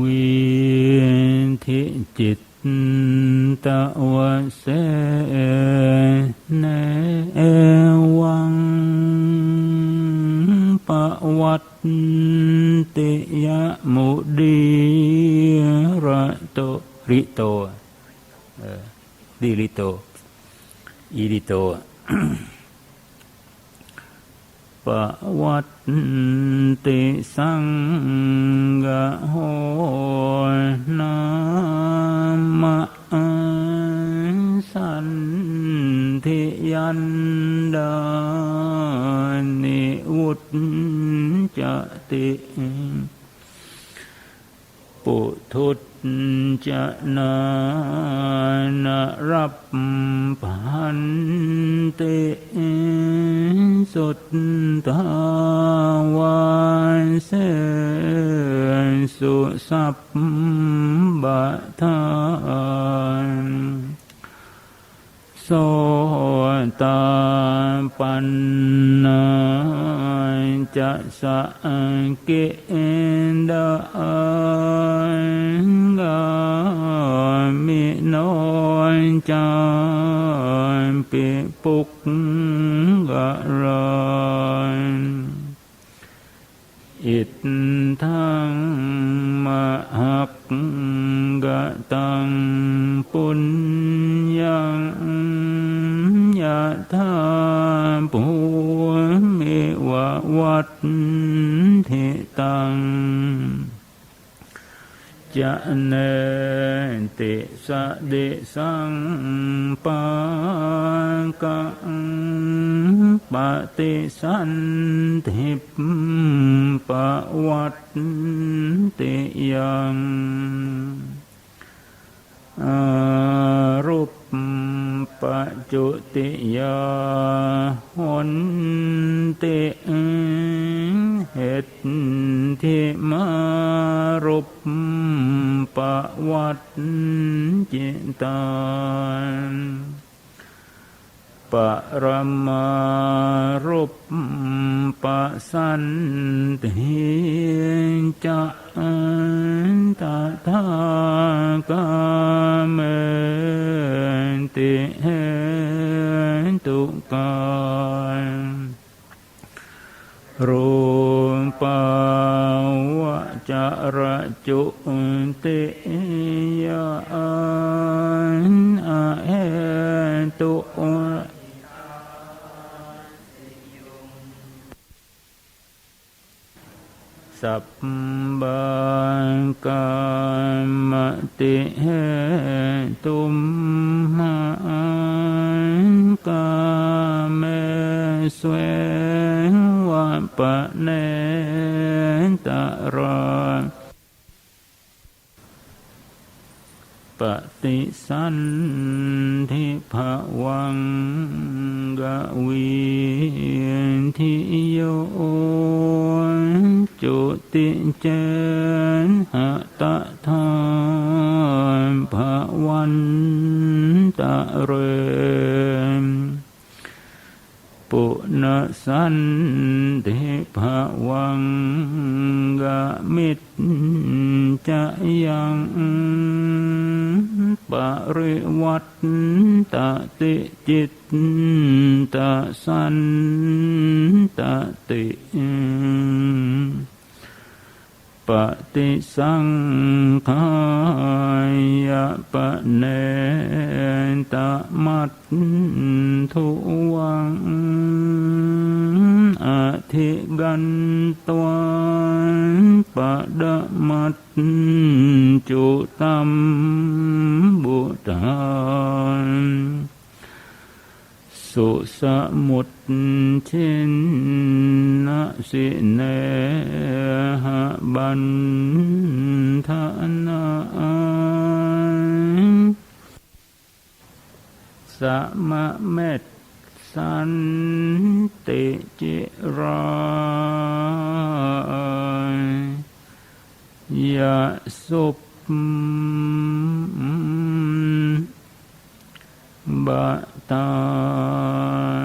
วิธิจิตตวเสเนวังปวัตติยมุดีระโตริโตดิริโตอิริโต ปวัตติสังกโหนามะสันทิยันดานิวุตจติปุถุตจะนานารับพันติ สุตตาวานเสสุสัพบะทานโสตาปันนาจะสะเกดากามิโนจา ปิปุกกะรานอิทธังมหักกะตังปุญญังยะธาปุเมวะวัตเทตัง จะเนติสะเดสังปะกังปฏิสันติปะวัตติยังอารูปปัจจุติยาหนติเหตุ ที่มารุปปะวัตจิตานปรมารุปปะสันติจะตถากาเมติตุกายรูปาว จระจุติยานอาเหตุสัพบังกามติเหตุมหังกาเมสเววั ปะเนตรานปฏิสันทิภวังกวีทิโยจุติเจนหะตะทานภวันตะเรม ปุณสันติภวังกะมิตจะยังปริวัตตติจิตตสันตติปฏิสังขายะปะเนตมัตทุวัง ธิกันตวันปะดะมัตจุตัมบุตานสุสมุตเชนนะสิเนหะบันทานาสะมะเมต สันติจิรายะสุปบะตา